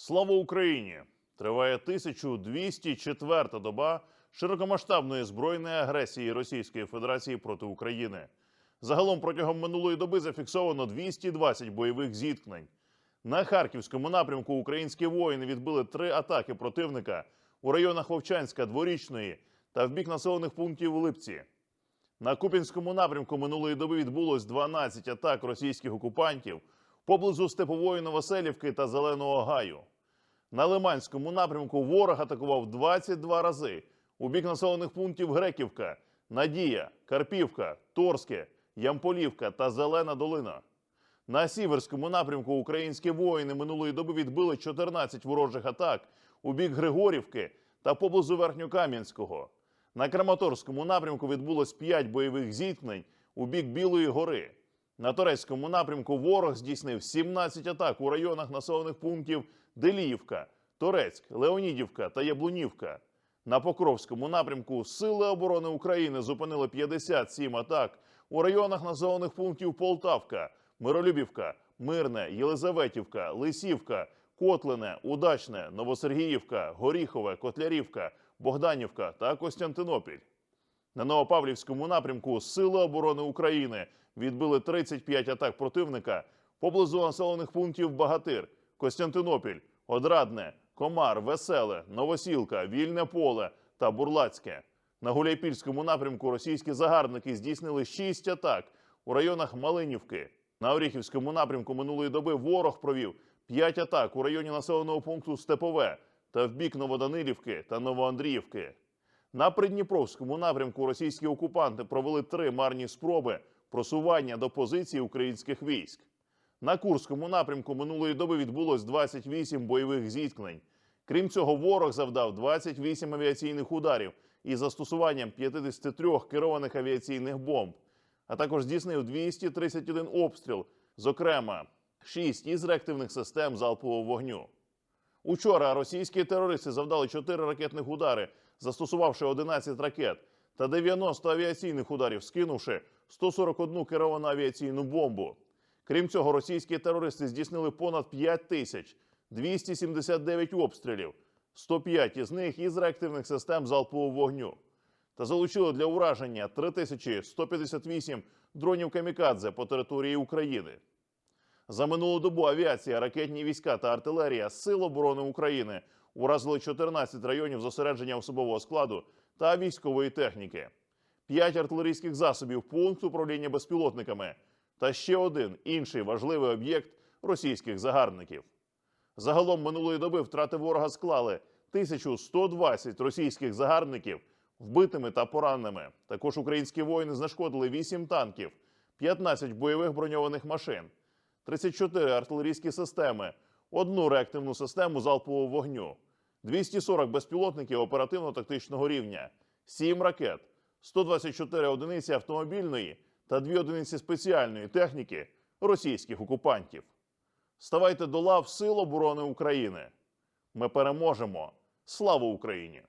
Слава Україні! Триває 1204 доба широкомасштабної збройної агресії Російської Федерації проти України. Загалом протягом минулої доби зафіксовано 220 бойових зіткнень. На харківському напрямку українські воїни відбили три атаки противника у районах Вовчанська, Дворічної та в бік населених пунктів Липці. На Купінському напрямку минулої доби відбулось 12 атак російських окупантів поблизу Степової Новоселівки та Зеленого Гаю. На Лиманському напрямку ворог атакував 22 рази у бік населених пунктів Греківка, Надія, Карпівка, Торське, Ямполівка та Зелена Долина. На сіверському напрямку українські воїни минулої доби відбили 14 ворожих атак у бік Григорівки та поблизу Верхньокам'янського. На Краматорському напрямку відбулось 5 бойових зіткнень у бік Білої гори. На турецькому напрямку ворог здійснив 17 атак у районах населених пунктів Деліївка, Торецьк, Леонідівка та Яблунівка. На Покровському напрямку Сили оборони України зупинили 57 атак у районах населених пунктів Полтавка, Миролюбівка, Мирне, Єлизаветівка, Лисівка, Котлине, Удачне, Новосергіївка, Горіхове, Котлярівка, Богданівка та Костянтинопіль. На Новопавлівському напрямку Сили оборони України відбили 35 атак противника поблизу населених пунктів Багатир, Костянтинопіль, Одрадне, Комар, Веселе, Новосілка, Вільне Поле та Бурлацьке. На Гуляйпільському напрямку російські загарбники здійснили 6 атак у районах Малинівки. На Оріхівському напрямку минулої доби ворог провів 5 атак у районі населеного пункту Степове та в бік Новоданилівки та Новоандріївки. На Придніпровському напрямку російські окупанти провели три марні спроби просування до позицій українських військ. На Курському напрямку минулої доби відбулось 28 бойових зіткнень. Крім цього, ворог завдав 28 авіаційних ударів із застосуванням 53 керованих авіаційних бомб, а також здійснив 231 обстріл, зокрема 6 із реактивних систем залпового вогню. Учора російські терористи завдали 4 ракетних удари, застосувавши 11 ракет та 90 авіаційних ударів, скинувши 141 керовану авіаційну бомбу. Крім цього, російські терористи здійснили понад 5 тисяч 279 обстрілів, 105 із них із реактивних систем залпового вогню. Та залучили для ураження 3158 дронів камікадзе по території України. За минулу добу авіація, ракетні війська та артилерія Сил оборони України уразили 14 районів зосередження особового складу та військової техніки, 5 артилерійських засобів, пункт управління безпілотниками та ще один інший важливий об'єкт російських загарбників. Загалом минулої доби втрати ворога склали 1120 російських загарбників вбитими та пораненими. Також українські воїни знешкодили 8 танків, 15 бойових броньованих машин. 34 артилерійські системи, одну реактивну систему залпового вогню, 240 безпілотників оперативно-тактичного рівня, 7 ракет, 124 одиниці автомобільної та 2 одиниці спеціальної техніки російських окупантів. Ставайте до лав Сил оборони України. Ми переможемо. Слава Україні!